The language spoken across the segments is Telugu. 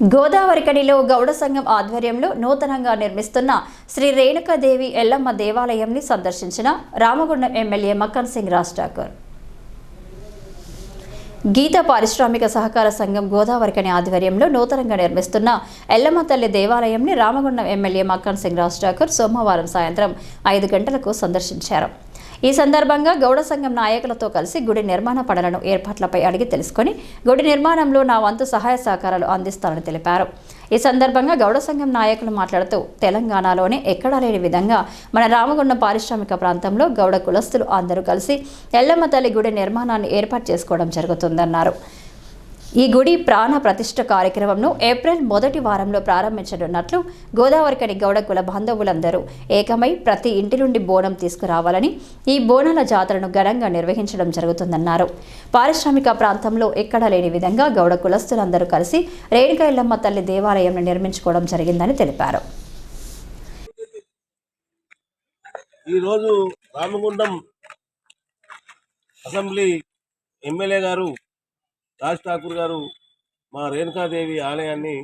గోదావరికనిలో గౌడ సంఘం ఆధ్వర్యంలో నూతనంగా నిర్మిస్తున్న శ్రీ రేణుకాదేవి ఎల్లమ్మ దేవాలయంని సందర్శించిన రామగుండం ఎమ్మెల్యే మక్కన్ సింగ్ రాజ్ ఠాకూర్ గీత పారిశ్రామిక సహకార సంఘం గోదావరికని ఆధ్వర్యంలో నూతనంగా నిర్మిస్తున్న ఎల్లమ్మ తల్లి దేవాలయంని రామగుండం ఎమ్మెల్యే మక్కన్ సింగ్ రాజ్ ఠాకూర్ సోమవారం సాయంత్రం ఐదు గంటలకు సందర్శించారు. ఈ సందర్భంగా గౌడ సంఘం నాయకులతో కలిసి గుడి నిర్మాణ పనులను ఏర్పాట్లపై అడిగి తెలుసుకొని గుడి నిర్మాణంలో నా వంతు సహాయ సహకారాలు అందిస్తానని తెలిపారు. ఈ సందర్భంగా గౌడ సంఘం నాయకులు మాట్లాడుతూ తెలంగాణలోనే ఎక్కడా లేని విధంగా మన రామగుండం పారిశ్రామిక ప్రాంతంలో గౌడ కులస్తులు అందరూ కలిసి ఎల్లమ్మ తల్లి గుడి నిర్మాణాన్ని ఏర్పాటు చేసుకోవడం జరుగుతుందన్నారు. ఈ గుడి ప్రాణ ప్రతిష్ట కార్యక్రమంను ఏప్రిల్ మొదటి వారంలో ప్రారంభించనున్నట్లు గోదావరికని గౌడ కుల బాంధవులందరూ ఏకమై ప్రతి ఇంటి నుండి బోనం తీసుకురావాలని ఈ బోనాల జాతరను ఘనంగా నిర్వహించడం జరుగుతుందన్నారు. పారిశ్రామిక ప్రాంతంలో ఎక్కడా లేని విధంగా గౌడ కులస్తులందరూ కలిసి రేణుక ఇల్లమ్మ తల్లి దేవాలయంను నిర్మించుకోవడం జరిగిందని తెలిపారు. ఈరోజు రామగుండం అసెంబ్లీ ఎమ్మెల్యే గారు రాజ్ ఠాకూర్ గారు మా రేణుకాదేవి ఆలయాన్ని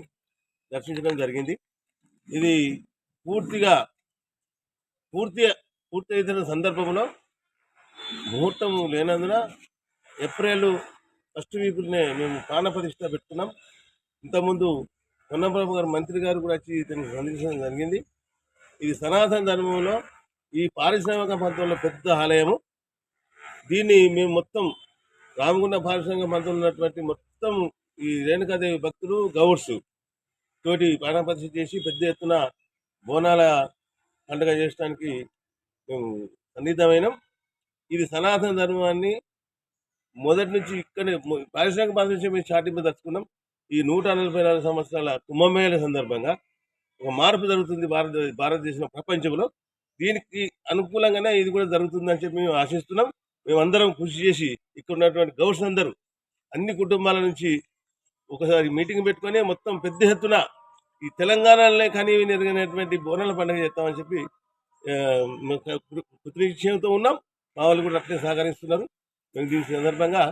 దర్శించడం జరిగింది. ఇది పూర్తిగా పూర్తి పూర్తయితున్న సందర్భంలో ముహూర్తం లేనందున ఏప్రిల్ ఫస్ట్ వీపులనే మేము ప్రాణప్రతిష్ఠ పెట్టుకున్నాం. ఇంతకుముందు పొన్నంప్రభు గారు మంత్రి గారు కూడా వచ్చి దీన్ని సందర్శించడం జరిగింది. ఇది సనాతన ధర్మంలో ఈ పారిశ్రామిక ప్రాంతంలో పెద్ద ఆలయము. దీన్ని మేము మొత్తం రామగుండ పారిశ్రామిక మంత్రులు ఉన్నటువంటి మొత్తం ఈ రేణుకాదేవి భక్తులు గౌడ్స్ తోటి ప్రాణప్రతిష్ఠ చేసి పెద్ద ఎత్తున బోనాల పండుగ చేయడానికి మేము సన్నిహితమైనాం. ఇది సనాతన ధర్మాన్ని మొదటి నుంచి ఇక్కడే పారిశ్రామిక ప్రాంతం నుంచి మేము చాటింపు తెచ్చుకున్నాం ఈ నూట నలభై నాలుగు సంవత్సరాల కుంభమేళ సందర్భంగా ఒక మార్పు జరుగుతుంది భారత భారతదేశంలో ప్రపంచంలో. దీనికి అనుకూలంగానే ఇది కూడా జరుగుతుందని చెప్పి మేము ఆశిస్తున్నాం. మేమందరం కృషి చేసి ఇక్కడ ఉన్నటువంటి గౌడ్స్ అందరూ అన్ని కుటుంబాల నుంచి ఒకసారి మీటింగ్ పెట్టుకొని మొత్తం పెద్ద ఎత్తున ఈ తెలంగాణలోనే కానీ నెరగినటువంటి బోనాల పండుగ చేస్తామని చెప్పి కృతనిశ్చయంతో ఉన్నాం. మా వాళ్ళు కూడా అట్లే సహకరిస్తున్నారు. మేము దీని సందర్భంగా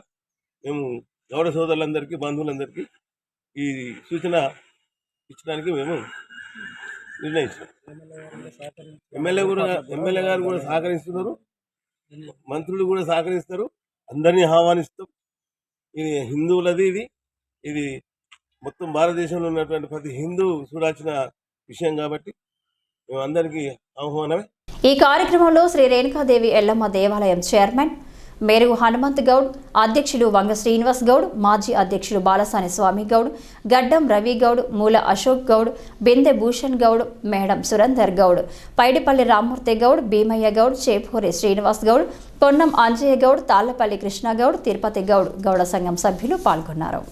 మేము గౌడ సోదరులందరికీ బంధువులందరికీ ఈ సూచన ఇచ్చడానికి మేము నిర్ణయించాం ఎమ్మెల్యే కూడా ఎమ్మెల్యే గారు కూడా సహకరిస్తున్నారు. మంత్రులు కూడా సహకరిస్తారు. అందరినీ ఆహ్వానిస్తాం. ఇది హిందువులది ఇది. ఇది మొత్తం భారతదేశంలో ఉన్నటువంటి ప్రతి హిందూ చూడాల్సిన విషయం కాబట్టి మేము అందరికీ ఆహ్వానమే. ఈ కార్యక్రమంలో శ్రీ రేణుకాదేవి ఎల్లమ్మ దేవాలయం చైర్మన్ మేరుగు హనుమంత్ గౌడ్ అధ్యక్షులు వంగ శ్రీనివాస్ గౌడ్ మాజీ అధ్యక్షులు బాలసాని స్వామి గౌడ్ గడ్డం రవి గౌడ్ మూల అశోక్ గౌడ్ బిందె భూషణ్ గౌడ్ మేడం సురందర్ గౌడ్ పైడిపల్లి రామ్మూర్తి గౌడ్ భీమయ్య గౌడ్ చేపూరి శ్రీనివాస్ గౌడ్ పొన్నం అంజయ్య గౌడ్ తాళ్ళపల్లి కృష్ణ గౌడ్ తిరుపతి గౌడ్ గౌడ సంఘం సభ్యులు పాల్గొన్నారు.